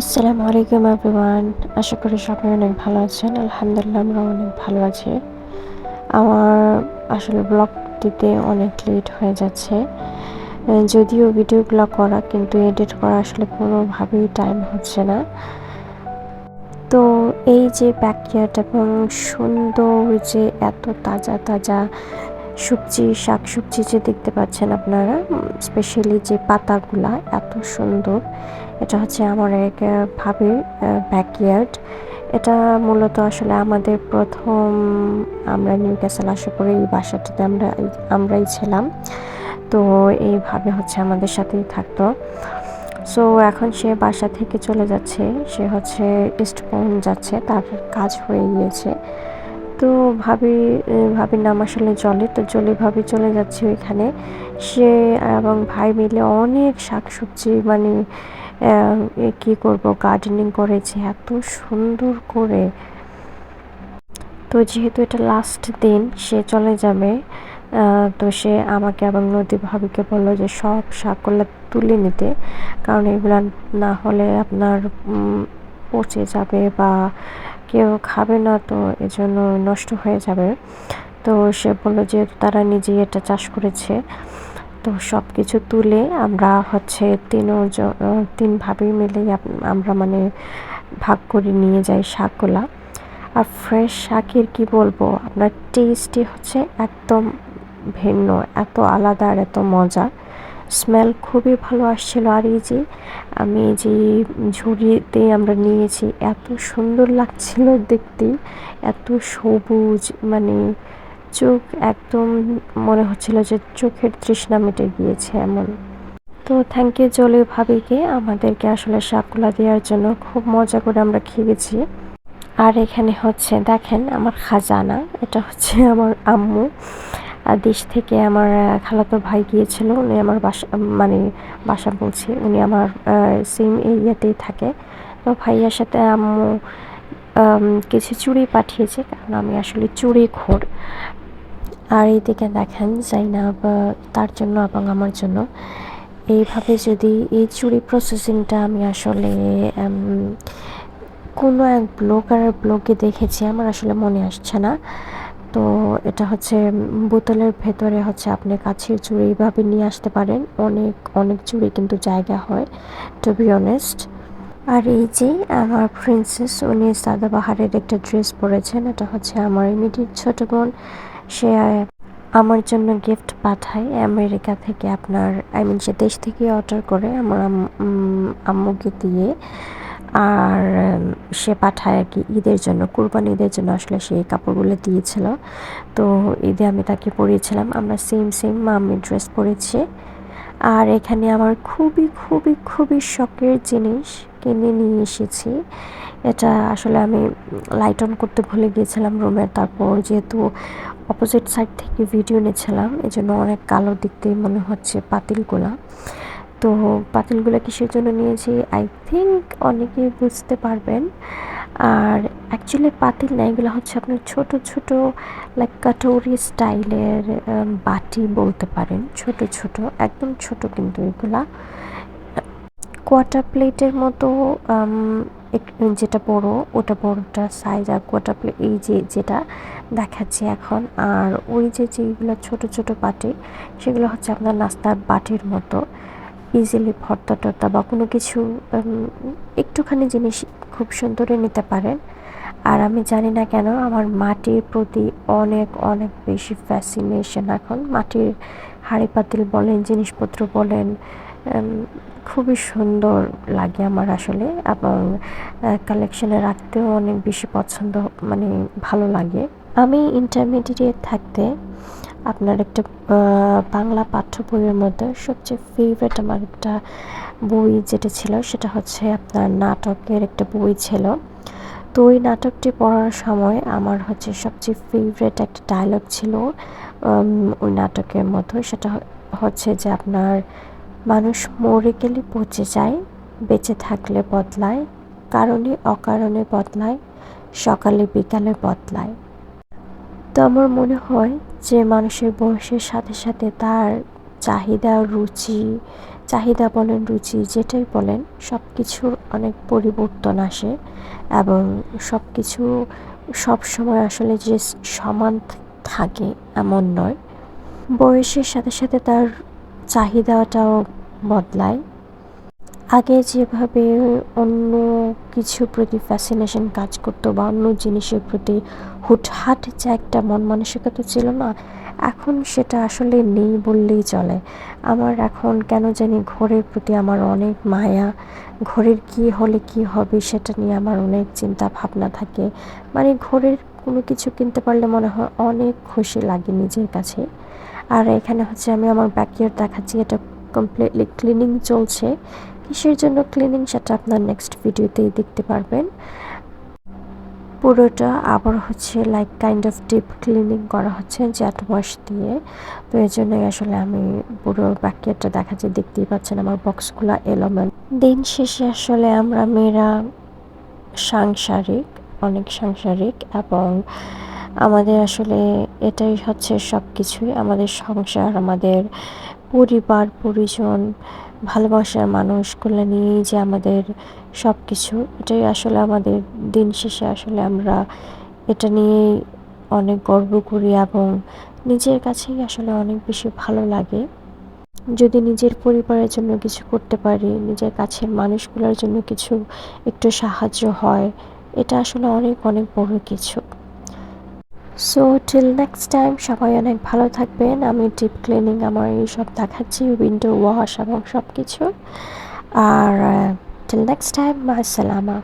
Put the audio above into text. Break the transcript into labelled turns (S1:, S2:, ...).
S1: আসসালামু আলাইকুম এভরিওয়ান। আশা করি সবাই অনেক ভালো আছেন। আলহামদুলিল্লাহ আমরা অনেক ভালো আছি। আমার আসলে ব্লগ দিতে অনেক লেট হয়ে যাচ্ছে। যদিও ভিডিওগুলো করা, কিন্তু এডিট করা আসলে কোনোভাবেই টাইম হচ্ছে না। তো এই যে ব্যাকয়ার্ড এবং সুন্দর যে এত তাজা তাজা সবজি শাক সবজি যে দেখতে পাচ্ছেন আপনারা স্পেশালি যে পাতাগুলা এত সুন্দর, এটা হচ্ছে আমার এক ভাবির ব্যাকয়ার্ড এটা মূলত আসলে আমাদের প্রথম আমরা নিউ ক্যাসেল আসার পরে এই বাসাটাতে আমরা আমরাই ছিলাম। তো এইভাবে হচ্ছে আমাদের সাথেই থাকতো। সো এখন সে বাসা থেকে চলে যাচ্ছে। সে হচ্ছে ইস্টপন যাচ্ছে। তার কাজ হয়ে গিয়েছে। তো ভাবি ভাবির নাম আসলে জলে, তো জলে ভাবি চলে যাচ্ছে ওইখানে। সে এবং ভাই মিলে অনেক শাকসবজি মানে কি করব গার্ডেনিং করেছে, এত সুন্দর করে। তো যেহেতু এটা লাস্ট দিন, সে চলে যাবে তো সে আমাকে এবং নদী ভাবিকে বলল যে সব শাকগুলো তুলে নিতে, কারণ এগুলো না হলে আপনার পচে যাবে বা কেউ খাবে না, তো এজন্য নষ্ট হয়ে যাবে। তো সে বলল যে তারা নিজেই এটা চাষ করেছে। তো সব কিছু তুলে আমরা হচ্ছে তিনজন তিন ভাবেই মিলে আমরা মানে ভাগ করে নিয়ে যাই শাকগুলা। আর ফ্রেশ শাকের কি বলব, আপনার টেস্টই হচ্ছে একদম ভিন্ন, এত আলাদা আর এত মজা। স্মেল খুবই ভালো আসছিল, আর এই যে আমি যে ঝুড়িতে আমরা নিয়েছি, এত সুন্দর লাগছিল দেখতে, এত সবুজ মানে চোখ একদম মনে হচ্ছিল যে চোখের তৃষ্ণা মিটে গিয়েছে এমন। তো থ্যাংক ইউ জলি ভাবিকে, আমাদেরকে আসলে শাকগুলা দেওয়ার জন্য খুব মজা করে আমরা খেয়েছি আর এখানে হচ্ছে, দেখেন আমার খাজানা, এটা হচ্ছে আমার আম্মু। দেশ থেকে আমার খালাতো ভাই গিয়েছিল, উনি আমার বাসা মানে বাসা বলছি, উনি আমার সেম এরিয়াতেই থাকে। তো ভাইয়ার সাথে আম্মু কিছু চুড়ি পাঠিয়েছে, কারণ আমি আসলে চুড়ি খোর। আর এইদিকে দেখেন, জাইনাব না তার জন্য এবং আমার জন্য। এইভাবে যদি এই চুড়ি প্রসেসিংটা আমি আসলে কোনো এক ব্লগারের ব্লগে দেখেছি, আমার আসলে মনে আসছে না। তো এটা হচ্ছে বোতলের ভেতরে হচ্ছে আপনি কাছের চুড়ি এইভাবে নিয়ে আসতে পারেন। অনেক অনেক চুড়ি কিন্তু জায়গা হয় টু বি অনেস্ট আর এই যে আমার প্রিন্সেস উনি সাদাবাহারের একটা ড্রেস পরেছেন, এটা হচ্ছে আমার ইমিডিয়েট ছোট বোন। সে আমার জন্য গিফট পাঠায় আমেরিকা থেকে আপনার আই মিন সে দেশ থেকে অর্ডার করে আমার আম্মুকে দিয়ে। আর সে পাঠায় আর কি ঈদের জন্য, কুরবানি ঈদের জন্য আসলে সেই কাপড়গুলো দিয়েছিল। তো ঈদে আমি তাকে পরিয়েছিলাম, আমরা সেম সেম আমি ড্রেস পরেছি। আর এখানে আমার খুবই খুবই খুবই শখের জিনিস কিনে নিয়ে এসেছি। এটা আসলে আমি লাইট অন করতে ভুলে গিয়েছিলাম রুমে তারপর যেহেতু অপোজিট সাইড থেকে ভিডিও নিয়েছিলাম এজন্য অনেক কালো দেখতে মনে হচ্ছে পাতিলগুলা। তো পাতিলগুলো কিসের জন্য নিয়েছি? আই থিঙ্ক অনেকেই বুঝতে পারবেন। আর অ্যাকচুয়ালি পাতিল না, এগুলো হচ্ছে আপনার ছোট ছোট লাইক কাটোরি স্টাইলের বাটি বলতে পারেন। ছোট ছোট, একদম ছোট কিন্তু এগুলা। কোয়াটার প্লেটের মতো যেটা বড়, ওটা বড়টা সাইজ আর কোয়াটার প্লেট এই যে যেটা দেখাচ্ছি এখন। আর ওই যে যেগুলো ছোট ছোট বাটি, সেগুলো হচ্ছে আপনার নাস্তার বাটির মতো। ইজিলি ভর্তা টর্তা বা কোনো কিছু একটুখানি জিনিস খুব সুন্দরই নিতে পারেন। আর আমি জানি না কেন, আমার মাটির প্রতি অনেক অনেক বেশি ফ্যাসিনেশন এখন। মাটির হাঁড়ি পাতিল বলেন, জিনিসপত্র বলেন খুবই সুন্দর লাগে আমার আসলে। এবং কালেকশনে রাখতেও অনেক বেশি পছন্দ মানে ভালো লাগে। আমি ইন্টারমিডিয়েট থাকতে আপনার একটা বাংলা পাঠ্য বইয়ের মধ্যে সবচেয়ে ফেভারিট আমার একটা বই যেটা ছিল, সেটা হচ্ছে আপনার নাটকের একটা বই ছিল। তো ওই নাটকটি পড়ার সময় আমার হচ্ছে সবচেয়ে ফেভারিট একটা ডায়লগ ছিল ওই নাটকের মধ্যে। সেটা হচ্ছে যে আপনার মানুষ মরে গেলে পচে যায়, বেঁচে থাকলে বদলায়, কারণে অকারণে বদলায়, সকালে বিকালে বদলায়। তো আমার মনে হয় যে মানুষের বয়সের সাথে সাথে তার চাহিদা, রুচি, চাহিদা বলেন রুচি, যেটাই বলেন সব কিছুর অনেক পরিবর্তন আসে এবং সব কিছু সব সময় আসলে যে সমান থাকে এমন নয়। বয়সের সাথে সাথে তার চাহিদাটাও বদলায়। আগে যেভাবে অন্য কিছুর প্রতি ফ্যাসিনেশন কাজ করতো বা অন্য জিনিসের প্রতি হুটহাট যে একটা মন মানসিকতা ছিল না, এখন সেটা আসলে নেই বললেই চলে। আমার এখন কেন জানি ঘরের প্রতি আমার অনেক মায়া, ঘরের কি হলে কি হবে সেটা নিয়ে আমার অনেক চিন্তা ভাবনা থাকে। মানে ঘরের কোনো কিছু কিনতে পারলে মনে হয় অনেক খুশি লাগে নিজের কাছে। আর এখানে হচ্ছে আমি আমার ব্যাকইয়ার্ড দেখাচ্ছি, এটা কমপ্লিটলি ক্লিনিং চলছে। কিসের জন্য ক্লিনিং সেটা আপনার নেক্সট ভিডিওতেই দেখতে পারবেন। পুরোটা আবার হচ্ছে like kind of deep cleaning করা হচ্ছে জ্যাট ওয়াশ দিয়ে। তো এই জন্যই আসলে আমি পুরো ব্যাকিয়ারটা দেখাচ্ছি, দেখতেই পাচ্ছেন আমার বক্সগুলো এলোমেল। দিন শেষে আসলে আমরা মেয়েরা সাংসারিক, অনেক সাংসারিক এবং আমাদের আসলে এটাই হচ্ছে সব কিছুই আমাদের সংসার, আমাদের পরিবার, পরিজন, ভালোবাসার মানুষগুলো নিয়েই যে আমাদের সব কিছু এটাই আসলে আমাদের দিন শেষে আসলে আমরা এটা নিয়েই অনেক গর্ব করি এবং নিজের কাছেই আসলে অনেক বেশি ভালো লাগে। যদি নিজের পরিবারের জন্য কিছু করতে পারি, নিজের কাছের মানুষগুলোর জন্য কিছু একটু সাহায্য হয়, এটা আসলে অনেক অনেক বড় কিছু। সো টিল নেক্সট টাইম সবাই অনেক ভালো থাকবেন। আমি ডিপ ক্লিনিং আমার এইসব দেখাচ্ছি উইন্ডো ওয়াশ এবং সব কিছু আর টিল নেক্সট টাইম আসসালামা